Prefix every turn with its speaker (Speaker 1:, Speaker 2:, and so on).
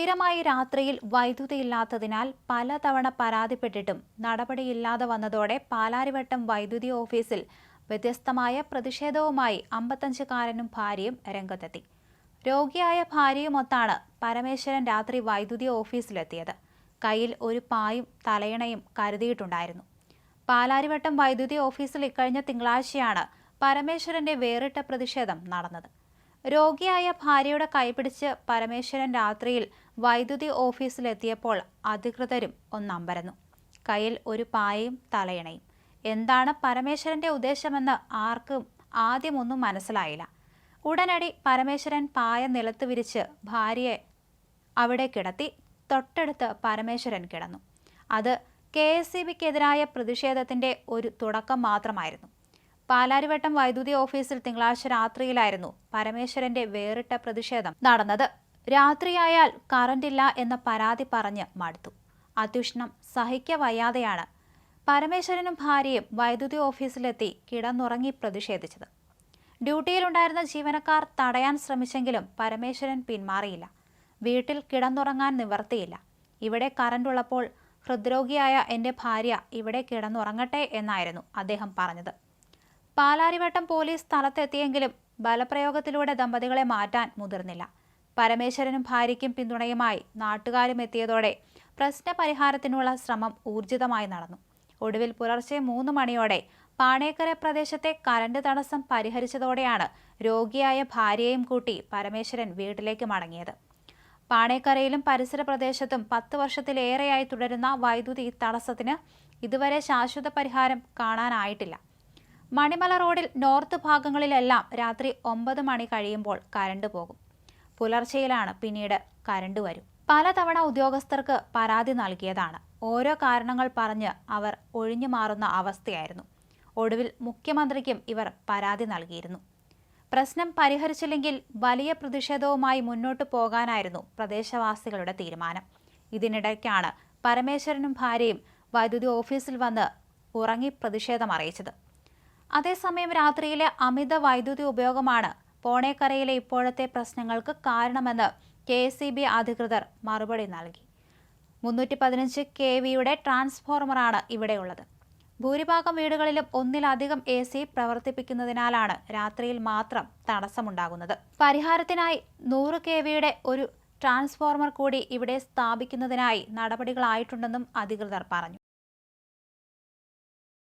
Speaker 1: സ്ഥിരമായി രാത്രിയിൽ വൈദ്യുതി ഇല്ലാത്തതിനാൽ പലതവണ പരാതിപ്പെട്ടിട്ടും നടപടിയില്ലാതെ വന്നതോടെ പാലാരിവട്ടം വൈദ്യുതി ഓഫീസിൽ വ്യത്യസ്തമായ പ്രതിഷേധവുമായി അമ്പത്തഞ്ചുകാരനും ഭാര്യയും രംഗത്തെത്തി. രോഗിയായ ഭാര്യയുമൊത്താണ് പരമേശ്വരൻ രാത്രി വൈദ്യുതി ഓഫീസിലെത്തിയത്. കയ്യിൽ ഒരു പായും തലയണയും കരുതിയിട്ടുണ്ടായിരുന്നു. പാലാരിവട്ടം വൈദ്യുതി ഓഫീസിൽ ഇക്കഴിഞ്ഞ തിങ്കളാഴ്ചയാണ് പരമേശ്വരന്റെ വേറിട്ട പ്രതിഷേധം നടന്നത്. രോഗിയായ ഭാര്യയുടെ കൈപിടിച്ച് പരമേശ്വരൻ രാത്രിയിൽ വൈദ്യുതി ഓഫീസിലെത്തിയപ്പോൾ അധികൃതരും ഒന്നമ്പരന്നു കയ്യിൽ ഒരു പായയും തലയിണയും. എന്താണ് പരമേശ്വരന്റെ ഉദ്ദേശമെന്ന് ആർക്കും ആദ്യമൊന്നും മനസ്സിലായില്ല. ഉടനടി പരമേശ്വരൻ പായ നിലത്ത് വിരിച്ച് ഭാര്യയെ അവിടെ കിടത്തി തൊട്ടടുത്ത് പരമേശ്വരൻ കിടന്നു. അത് കെ എസ് സി ബിക്കെതിരായ പ്രതിഷേധത്തിന്റെ ഒരു തുടക്കം മാത്രമായിരുന്നു. പാലാരിവട്ടം വൈദ്യുതി ഓഫീസിൽ തിങ്കളാഴ്ച രാത്രിയിലായിരുന്നു പരമേശ്വരന്റെ വേറിട്ട പ്രതിഷേധം നടന്നത്. രാത്രിയായാൽ കറണ്ടില്ല എന്ന പരാതി പറഞ്ഞ് മടുത്തു. അത്യുഷ്ണം സഹിക്ക വയ്യാതെയാണ് പരമേശ്വരനും ഭാര്യയും വൈദ്യുതി ഓഫീസിലെത്തി കിടന്നുറങ്ങി പ്രതിഷേധിച്ചത്. ഡ്യൂട്ടിയിലുണ്ടായിരുന്ന ജീവനക്കാർ തടയാൻ ശ്രമിച്ചെങ്കിലും പരമേശ്വരൻ പിന്മാറിയില്ല. വീട്ടിൽ കിടന്നുറങ്ങാൻ നിവർത്തിയില്ല. ഇവിടെ കറണ്ടുള്ളപ്പോൾ ഹൃദ്രോഗിയായ എന്റെ ഭാര്യ ഇവിടെ കിടന്നുറങ്ങട്ടെ എന്നായിരുന്നു അദ്ദേഹം പറഞ്ഞത്. പാലാരിവട്ടം പോലീസ് സ്ഥലത്തെത്തിയെങ്കിലും ബലപ്രയോഗത്തിലൂടെ ദമ്പതികളെ മാറ്റാൻ മുതിർന്നില്ല. പരമേശ്വരനും ഭാര്യയ്ക്കും പിന്തുണയുമായി നാട്ടുകാരും എത്തിയതോടെ പ്രശ്നപരിഹാരത്തിനുള്ള ശ്രമം ഊർജിതമായി നടന്നു. ഒടുവിൽ പുലർച്ചെ മൂന്ന് മണിയോടെ പാണേക്കര പ്രദേശത്തെ കരണ്ട് തടസ്സം പരിഹരിച്ചതോടെയാണ് രോഗിയായ ഭാര്യയെയും കൂട്ടി പരമേശ്വരൻ വീട്ടിലേക്ക് മടങ്ങിയത്. പാണേക്കരയിലും പരിസര പ്രദേശത്തും പത്ത് വർഷത്തിലേറെയായി തുടരുന്ന വൈദ്യുതി തടസ്സത്തിന് ഇതുവരെ ശാശ്വത പരിഹാരം കാണാനായിട്ടില്ല. മണിമല റോഡിൽ നോർത്ത് ഭാഗങ്ങളിലെല്ലാം രാത്രി ഒമ്പത് മണി കഴിയുമ്പോൾ കരണ്ട് പോകും. പുലർച്ചയിലാണ് പിന്നീട് കരണ്ട് വരും. പലതവണ ഉദ്യോഗസ്ഥർക്ക് പരാതി നൽകിയതാണ്. ഓരോ കാരണങ്ങൾ പറഞ്ഞ് അവർ ഒഴിഞ്ഞു മാറുന്ന അവസ്ഥയായിരുന്നു. ഒടുവിൽ മുഖ്യമന്ത്രിക്കും ഇവർ പരാതി നൽകിയിരുന്നു. പ്രശ്നം പരിഹരിച്ചില്ലെങ്കിൽ വലിയ പ്രതിഷേധവുമായി മുന്നോട്ട് പോകാനായിരുന്നു പ്രദേശവാസികളുടെ തീരുമാനം. ഇതിനിടയ്ക്കാണ് പരമേശ്വരനും ഭാര്യയും വൈദ്യുതി ഓഫീസിൽ വന്ന് ഉറങ്ങി പ്രതിഷേധം അറിയിച്ചത്. അതേസമയം രാത്രിയിലെ അമിത വൈദ്യുതി ഉപയോഗമാണ് പോണേക്കരയിലെ ഇപ്പോഴത്തെ പ്രശ്നങ്ങൾക്ക് കാരണമെന്ന് കെ എസ് ഇ ബി അധികൃതർ മറുപടി നൽകി. മുന്നൂറ്റി പതിനഞ്ച് കെ വിയുടെ ട്രാൻസ്ഫോർമറാണ് ഇവിടെയുള്ളത്. ഭൂരിഭാഗം വീടുകളിലും ഒന്നിലധികം എ സി പ്രവർത്തിപ്പിക്കുന്നതിനാലാണ് രാത്രിയിൽ മാത്രം തടസ്സമുണ്ടാകുന്നത്. പരിഹാരത്തിനായി നൂറ് കെ വിയുടെ ഒരു ട്രാൻസ്ഫോർമർ കൂടി ഇവിടെ സ്ഥാപിക്കുന്നതിനായി നടപടികളായിട്ടുണ്ടെന്നും അധികൃതർ പറഞ്ഞു.